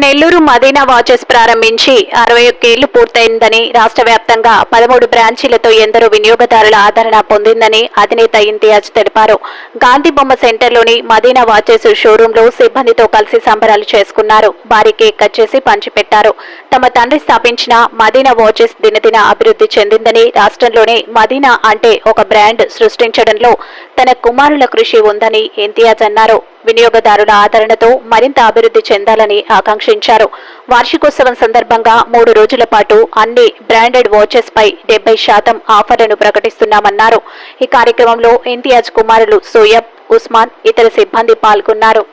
Nellore Madina watches ప్రారంభించి అరవై ఒక్కేళ్ళు పూర్తయిందని రాష్ట్ర వ్యాప్తంగా పదమూడు బ్రాంచీలతో ఎందరో వినియోగదారుల ఆదరణ పొందిందని అధినేత ఇంతియాజ్ తెలిపారు. గాంధీ బొమ్మ సెంటర్లోని మదీనా వాచెస్ షోరూంలో సిబ్బందితో కలిసి సంబరాలు చేసుకున్నారు. భారీ కేక్ కట్ చేసి పంచిపెట్టారు. తమ తండ్రి స్థాపించిన మదీనా వాచెస్ దినదిన అభివృద్ధి చెందిందని రాష్ట్రంలోనే మదీనా అంటే ఒక బ్రాండ్ సృష్టించడంలో తన కుమారుల కృషి ఉందని ఇంతియాజ్ అన్నారు. వినియోగదారుల ఆదరణతో మరింత అభివృద్ధి చెందాలని ఆకాంక్షించారు. వార్షికోత్సవం సందర్భంగా మూడు రోజుల పాటు అన్ని బ్రాండెడ్ వాచెస్ పై డెబ్బై శాతం ఆఫర్లను ప్రకటిస్తున్నామన్నారు. ఈ కార్యక్రమంలో ఇంతియాజ్ కుమారులు సోయబ్ ఉస్మాన్ ఇతర సిబ్బంది పాల్గొన్నారు.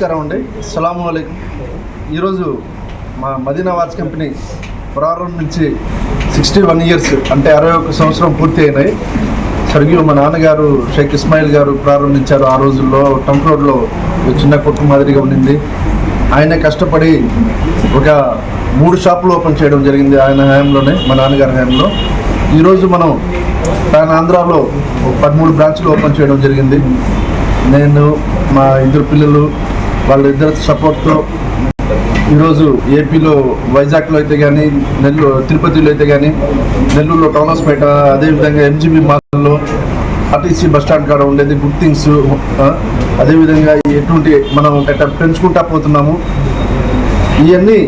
నమస్కారం అండి. అస్సలాము అలైకుం. ఈరోజు మా మదీనా వాచ్ కంపెనీ ప్రారంభించి సిక్స్టీ వన్ ఇయర్స్ అంటే అరవై ఒక్క సంవత్సరం పూర్తి అయినాయి. సరిగ్గా మా నాన్నగారు షేక్ ఇస్మాయిల్ గారు ప్రారంభించారు ఆ రోజుల్లో. టంప్ రోడ్లో ఒక చిన్న కొట్టు మాదిరిగా ఉండింది. ఆయన కష్టపడి ఒక మూడు షాపులు ఓపెన్ చేయడం జరిగింది ఆయన హయాంలోనే మా నాన్నగారి హయాంలో. ఈరోజు మనం పాన్ ఆంధ్రాలో ఒక పదమూడు బ్రాంచ్లు ఓపెన్ చేయడం జరిగింది. నేను మా ఇద్దరు పిల్లలు వాళ్ళ ఇద్దరు సపోర్ట్తో ఈరోజు ఏపీలో వైజాగ్లో అయితే కానీ నెల్లూరు తిరుపతిలో అయితే కానీ నెల్లూరులో టౌన్ అదేవిధంగా ఎంజీబీ మాల్లో ఆర్టీసీ బస్ స్టాండ్ కాడ ఉండేది గుడ్ థింగ్స్ అదేవిధంగా ఎటువంటి మనం గట్ట పెంచుకుంటా పోతున్నాము. ఇవన్నీ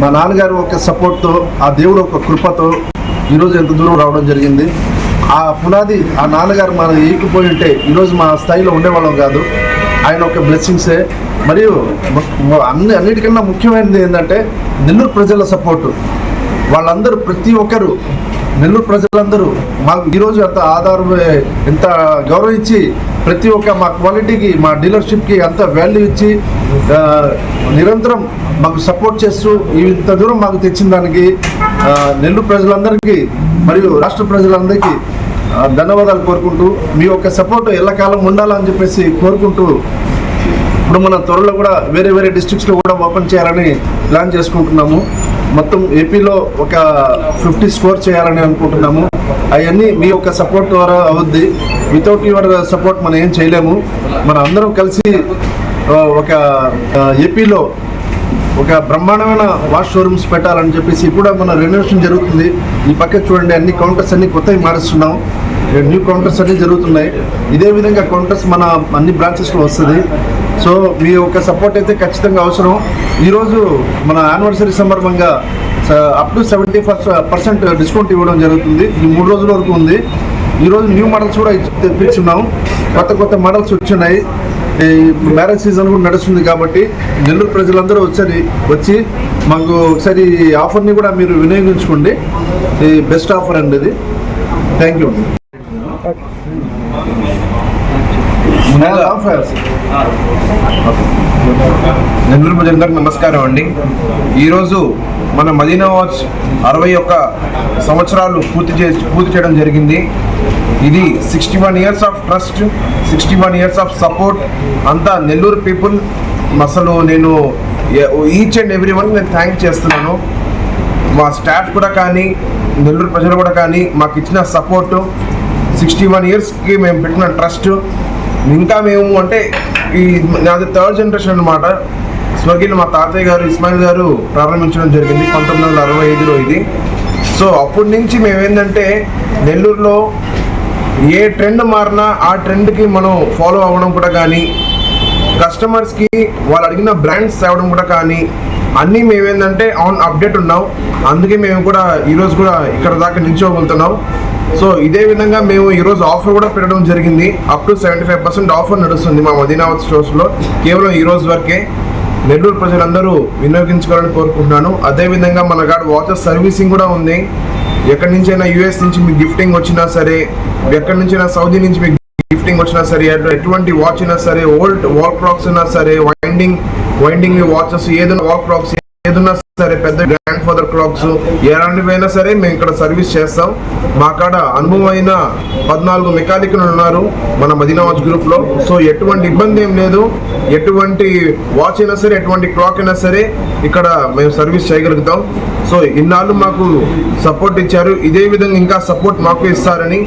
మా నాన్నగారు ఒక సపోర్ట్తో ఆ దేవుడు ఒక కృపతో ఈరోజు ఎంత దూరం రావడం జరిగింది. ఆ పునాది ఆ నాన్నగారు మన ఏకిపోయి ఉంటే ఈరోజు మా స్థాయిలో ఉండేవాళ్ళం కాదు. ఆయన ఒక బ్లెస్సింగ్సే మరియు అన్ని అన్నిటికన్నా ముఖ్యమైనది ఏంటంటే నెల్లూరు ప్రజల సపోర్టు వాళ్ళందరూ ప్రతి ఒక్కరు నెల్లూరు ప్రజలందరూ మాకు ఈరోజు ఎంత ఆధారం ఎంత గౌరవించి ప్రతి ఒక్క మా క్వాలిటీకి మా డీలర్షిప్కి అంత వాల్యూ ఇచ్చి నిరంతరం మాకు సపోర్ట్ చేస్తూ ఇంత దూరం మాకు తెచ్చిన దానికి నెల్లూరు ప్రజలందరికీ మరియు రాష్ట్ర ప్రజలందరికీ ధన్యవాదాలు కోరుకుంటూ మీ యొక్క సపోర్ట్ ఎల్లకాలం ఉండాలని చెప్పేసి కోరుకుంటూ ఇప్పుడు మన త్వరలో కూడా వేరే వేరే డిస్ట్రిక్ట్స్లో కూడా ఓపెన్ చేయాలని ప్లాన్ చేసుకుంటున్నాము. మొత్తం ఏపీలో ఒక ఫిఫ్టీ స్కోర్ చేయాలని అనుకుంటున్నాము. అవన్నీ మీ యొక్క సపోర్ట్ ద్వారా అవుద్ది. వితౌట్ యువర్ సపోర్ట్ మనం ఏం చేయలేము. మన అందరం కలిసి ఒక ఏపీలో ఒక బ్రహ్మాండమైన వాష్ షోరూమ్స్ పెట్టాలని చెప్పేసి కూడా మన రెనోవేషన్ జరుగుతుంది. ఈ పక్క చూడండి అన్ని కౌంటర్స్ అన్ని కొత్తవి మారుస్తున్నాం. న్యూ కౌంటర్స్ అన్ని జరుగుతున్నాయి. ఇదే విధంగా కౌంటర్స్ మన అన్ని బ్రాంచెస్లో వస్తుంది. సో మీ యొక్క సపోర్ట్ అయితే ఖచ్చితంగా అవసరం. ఈరోజు మన యానివర్సరీ సందర్భంగా up to seventy percent discount ఇవ్వడం జరుగుతుంది. ఈ మూడు రోజుల వరకు ఉంది. ఈరోజు న్యూ మోడల్స్ కూడా తెప్పించున్నాం. కొత్త కొత్త మోడల్స్ వచ్చినాయి. మ్యారేజ్ సీజన్ కూడా నడుస్తుంది కాబట్టి నెల్లూరు ప్రజలందరూ వచ్చి వచ్చి మాకు ఒకసారి ఈ ఆఫర్ని కూడా మీరు వినియోగించుకోండి. ఈ బెస్ట్ ఆఫర్ అండి ఇది థ్యాంక్ యూ నెల్లూరు ప్రజలందరికీ నమస్కారం అండి. ఈరోజు మన మదీనా వాచ్ అరవై ఒక్క సంవత్సరాలు పూర్తి చే పూర్తి చేయడం జరిగింది. ఇది sixty one years of trust sixty one years of support అంతా నెల్లూరు పీపుల్ అసలు నేను ఈచ్ అండ్ ఎవ్రీ వన్ నేను థ్యాంక్ చేస్తున్నాను. మా స్టాఫ్ కూడా కానీ నెల్లూరు ప్రజలు కూడా కానీ మాకు ఇచ్చిన సపోర్టు సిక్స్టీ వన్ ఇయర్స్కి మేము పెట్టిన ట్రస్ట్ ఇంకా మేము అంటే ఈ నాది థర్డ్ జనరేషన్ అనమాట స్వర్గీయులు మా తాతయ్య గారు ఇస్మాయిల్ గారు ప్రారంభించడం జరిగింది పంతొమ్మిది వందల అరవై ఐదులో ఇది. సో అప్పటి నుంచి మేము ఏంటంటే నెల్లూరులో ఏ ట్రెండ్ మారినా ఆ ట్రెండ్కి మనం ఫాలో అవ్వడం కూడా కానీ కస్టమర్స్కి వాళ్ళు అడిగిన బ్రాండ్స్ తేవడం కూడా కానీ అన్నీ మేమేందంటే ఆన్ అప్డేట్ ఉన్నాం. అందుకే మేము కూడా ఈరోజు కూడా ఇక్కడ దాకా నిల్చోగలుగుతున్నాం. సో ఇదే విధంగా మేము ఈరోజు ఆఫర్ కూడా పెట్టడం జరిగింది. Up to seventy five percent offer నడుస్తుంది మా మదీనావత్ స్టోర్స్లో కేవలం ఈ రోజు వరకే నెల్లూరు ప్రజలందరూ వినియోగించుకోవాలని కోరుకుంటున్నాను. అదేవిధంగా మన కాడ వాచర్ సర్వీసింగ్ కూడా ఉంది. ఎక్కడి నుంచైనా యూఎస్ నుంచి మీకు గిఫ్టింగ్ వచ్చినా సరే ఎక్కడి నుంచైనా సౌదీ నుంచి మీకు గిఫ్టింగ్ వచ్చినా సరే ఎటువంటి వాచ్ అయినా సరే ఓల్డ్ వాల్ క్రాక్స్ అయినా సరే వైండింగ్ వైండింగ్ వాచెస్ ఏదైనా వాల్ క్రాక్స్ ఏదైనా సరే పెద్ద క్లాక్స్. ఎలాంటివైనా సరే మేము ఇక్కడ సర్వీస్ చేస్తాం. మా కాడ అనుభవమైన పద్నాలుగు మెకానిక్లు ఉన్నారు మన మదీనా వాచ్ గ్రూప్లో. సో ఎటువంటి ఇబ్బంది ఏం లేదు. ఎటువంటి వాచ్ అయినా సరే ఎటువంటి క్లాక్ అయినా సరే ఇక్కడ మేము సర్వీస్ చేయగలుగుతాం. సో ఇన్నాళ్ళు మాకు సపోర్ట్ ఇచ్చారు. ఇదే విధంగా ఇంకా సపోర్ట్ మాకు ఇస్తారని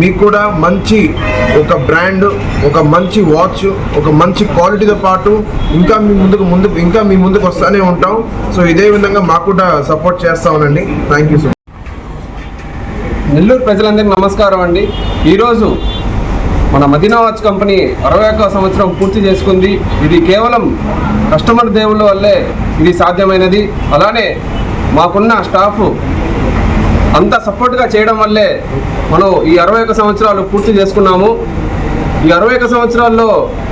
మీకు కూడా మంచి ఒక బ్రాండ్ ఒక మంచి వాచ్ ఒక మంచి క్వాలిటీతో పాటు ఇంకా మీ ముందుకు ముందుకు ఇంకా మీ ముందుకు వస్తూనే ఉంటాం. సో ఇదే విధంగా మాకు కూడా సపోర్ట్ చేస్తామనండి థ్యాంక్ యూ సో నెల్లూరు ప్రజలందరికీ నమస్కారం అండి. ఈరోజు మన మదీనా వాచ్ కంపెనీ అరవై ఒక్క సంవత్సరం పూర్తి చేసుకుంది. ఇది కేవలం కస్టమర్ దేవుళ్ళ వల్లే ఇది సాధ్యమైనది. అలానే మాకున్న స్టాఫ్ అంత సపోర్ట్గా చేయడం వల్లే మనం ఈ అరవై ఒక్క సంవత్సరాలు పూర్తి చేసుకున్నాము. ఈ అరవై ఒక్క సంవత్సరాల్లో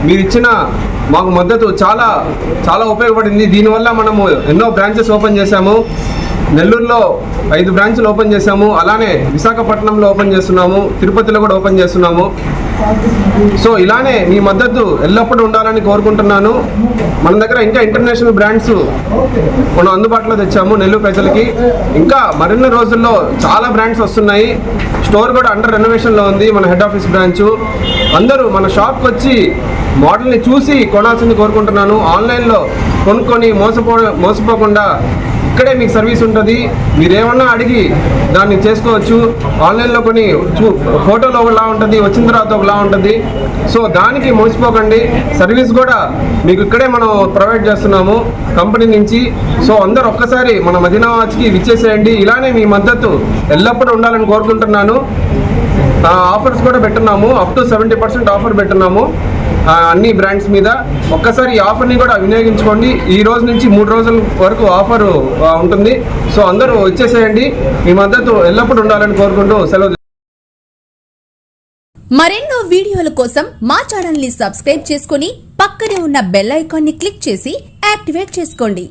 మీరు ఇచ్చిన మాకు మద్దతు చాలా చాలా ఉపయోగపడింది. దీనివల్ల మనము ఎన్నో బ్రాంచెస్ ఓపెన్ చేశాము. నెల్లూరులో ఐదు బ్రాంచ్లు ఓపెన్ చేశాము. అలానే విశాఖపట్నంలో ఓపెన్ చేస్తున్నాము. తిరుపతిలో కూడా ఓపెన్ చేస్తున్నాము. సో ఇలానే మీ మద్దతు ఎల్లప్పుడూ ఉండాలని కోరుకుంటున్నాను. మన దగ్గర ఇంకా ఇంటర్నేషనల్ బ్రాండ్స్ మనం అందుబాటులో తెచ్చాము నెల్లూరు ప్రజలకి. ఇంకా మరిన్ని రోజుల్లో చాలా బ్రాండ్స్ వస్తున్నాయి. స్టోర్ కూడా అండర్ రెనోవేషన్లో ఉంది మన హెడ్ ఆఫీస్ బ్రాంచ్. అందరూ మన షాప్కి వచ్చి మోడల్ని చూసి కొనాల్సింది కోరుకుంటున్నాను. ఆన్లైన్లో కొనుక్కొని మోసపో మోసపోకుండా ఇక్కడే మీకు సర్వీస్ ఉంటుంది. మీరేమన్నా అడిగి దాన్ని చేసుకోవచ్చు. ఆన్లైన్లో కొన్ని చూ ఫోటోలో ఒకలా ఉంటుంది వచ్చిన తర్వాత ఒకలా ఉంటుంది. సో దానికి మోసిపోకండి. సర్వీస్ కూడా మీకు ఇక్కడే మనం ప్రొవైడ్ చేస్తున్నాము కంపెనీ నుంచి. సో అందరు ఒక్కసారి మన మదీనా వాచ్కి విచ్చేసేయండి. ఇలానే మీ మద్దతు ఎల్లప్పుడూ ఉండాలని కోరుకుంటున్నాను. ఆఫర్స్ కూడా పెట్టున్నాము. Up to seventy percent offer పెట్టున్నాము. అన్ని బ్రాండ్స్ మీద ఒక్కసారి ఈ ఆఫర్ని కూడా వినియోగించుకోండి. ఈ రోజు నుంచి మూడు రోజుల వరకు ఆఫర్ ఉంటుంది. సో అందరూ వచ్చేసేయండి. మీ మద్దతు ఎల్లప్పుడూ ఉండాలని కోరుకుంటూ సెలవు మరెన్నో వీడియోల కోసం మా ఛానల్ని సబ్స్క్రైబ్ చేసుకుని పక్కనే ఉన్న బెల్ ఐకాన్ని క్లిక్ చేసి యాక్టివేట్ చేసుకోండి.